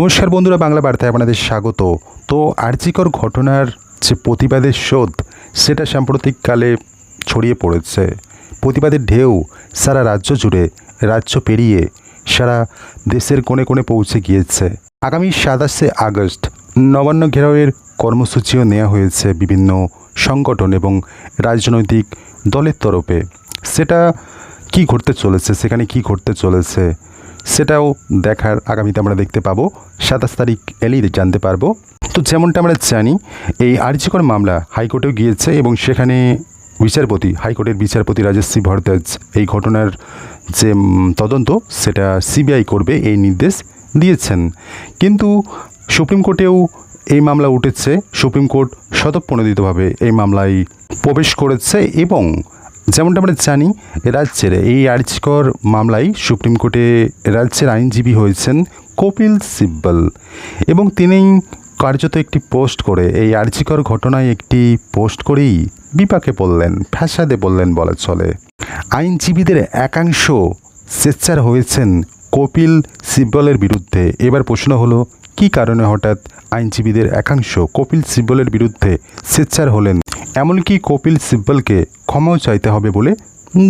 নমস্কার বন্ধুরা, বাংলা বার্তায় আপনাদের স্বাগত। তো আর্জিকর ঘটনার যে প্রতিবাদের স্রোত, সেটা সাম্প্রতিককালে ছড়িয়ে পড়েছে। প্রতিবাদের ঢেউ সারা রাজ্য জুড়ে, রাজ্য পেরিয়ে সারা দেশের কোণে কোণে পৌঁছে গিয়েছে। আগামী সাতাশে আগস্ট নবান্ন ঘেরাওয়ের কর্মসূচিও নেওয়া হয়েছে বিভিন্ন সংগঠন এবং রাজনৈতিক দলের তরফে। সেটা কি ঘটতে চলেছে, সেখানে কি ঘটতে চলেছে সেটাও দেখার আগামীতে আমরা দেখতে পাবো। সাতাশ তারিখ এলেই জানতে পারব। তো যেমনটা আমরা জানি, এই আর্যিকর মামলা হাইকোর্টেও গিয়েছে এবং সেখানে বিচারপতি, হাইকোর্টের বিচারপতি রাজশ্রী ভরদ্বাজ এই ঘটনার যে তদন্ত, সেটা সিবিআই করবে এই নির্দেশ দিয়েছেন। কিন্তু সুপ্রিম কোর্টেও এই মামলা উঠেছে। সুপ্রিম কোর্ট স্বতঃপ্রণোদিতভাবে এই মামলায় প্রবেশ করেছে এবং যেমনটা আমরা জানি, রাজ্যের এই আর্জিকর মামলায় সুপ্রিম কোর্টে রাজ্যের আইনজীবী হয়েছেন কপিল সিব্বল এবং তিনি কার্যত একটি পোস্ট করে এই আর্জিকর ঘটনায় একটি পোস্ট করেই বিপাকে পড়লেন, ফ্যাসাদে বললেন বলা চলে। আইনজীবীদের একাংশ স্বেচ্ছার হয়েছেন কপিল সিব্বলের বিরুদ্ধে। এবার প্রশ্ন হলো, কী কারণে হঠাৎ আইনজীবীদের একাংশ কপিল সিব্বলের বিরুদ্ধে স্বেচ্ছার হলেন? এমনকি কপিল সিব্বলকে ক্ষমাও চাইতে হবে বলে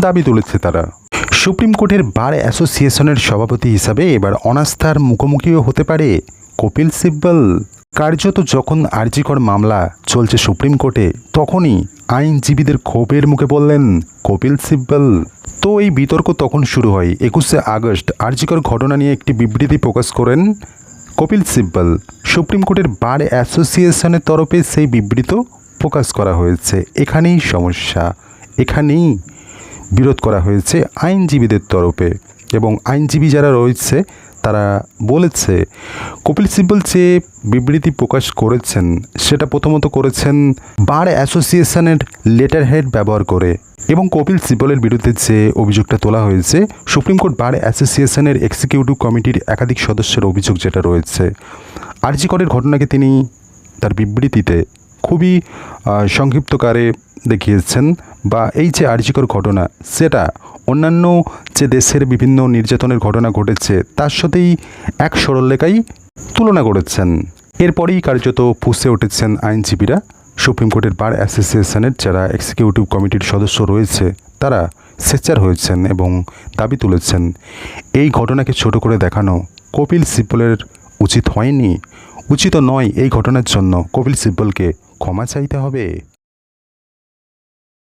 দাবি তুলেছে তারা। সুপ্রিম কোর্টের বার অ্যাসোসিয়েশনের সভাপতি হিসাবে এবার অনাস্থার মুখোমুখিও হতে পারে কপিল সিব্বল। কার্যত যখন আর্জিকর মামলা চলছে সুপ্রিম কোর্টে, তখনই আইনজীবীদের ক্ষোভের মুখে বললেন কপিল সিব্বল। তো এই বিতর্ক তখন শুরু হয়। একুশে আগস্ট আর্জিকর ঘটনা নিয়ে একটি বিবৃতি প্রকাশ করেন কপিল সিব্বল। সুপ্রিম কোর্টের বার অ্যাসোসিয়েশনের তরফে সেই বিবৃত প্রকাশ করা হয়েছে। এখানেই সমস্যা। এখানেই বিরোধ করা হয়েছে আইনজীবীদের তরফে এবং আইনজীবী যারা রয়েছে, তারা বলেছে, কপিল সিব্বল যে বিবৃতি প্রকাশ করেছেন, সেটা প্রথমত করেছেন বার অ্যাসোসিয়েশনের লেটার হেড ব্যবহার করে এবং কপিল সিব্বলের বিরুদ্ধে যে অভিযোগটা তোলা হয়েছে, সুপ্রিম কোর্ট বার অ্যাসোসিয়েশনের এক্সিকিউটিভ কমিটির একাধিক সদস্যের অভিযোগ যেটা রয়েছে। আরজিকরের ঘটনাকে তিনি তার বিবৃতিতে খুবই সংক্ষিপ্তকারে দেখিয়েছেন। বা এই যে আর্যিকর ঘটনা, সেটা অন্যান্য যে দেশের বিভিন্ন নির্যাতনের ঘটনা ঘটেছে, তার সাথেই এক সরলরেখাই তুলনা করেছেন। এরপরেই কার্যত ফুসে উঠেছেন আইনজীবীরা। সুপ্রিম কোর্টের বার অ্যাসোসিয়েশনের যারা এক্সিকিউটিভ কমিটির সদস্য রয়েছে, তারা স্বেচ্ছার হয়েছেন এবং দাবি তুলেছেন। এই ঘটনাকে ছোট করে দেখানো কপিল সিব্বলের উচিত হয়নি। উচিত নয় এই ঘটনার জন্য কপিল সিব্বলকে ক্ষমা চাইতে হবে।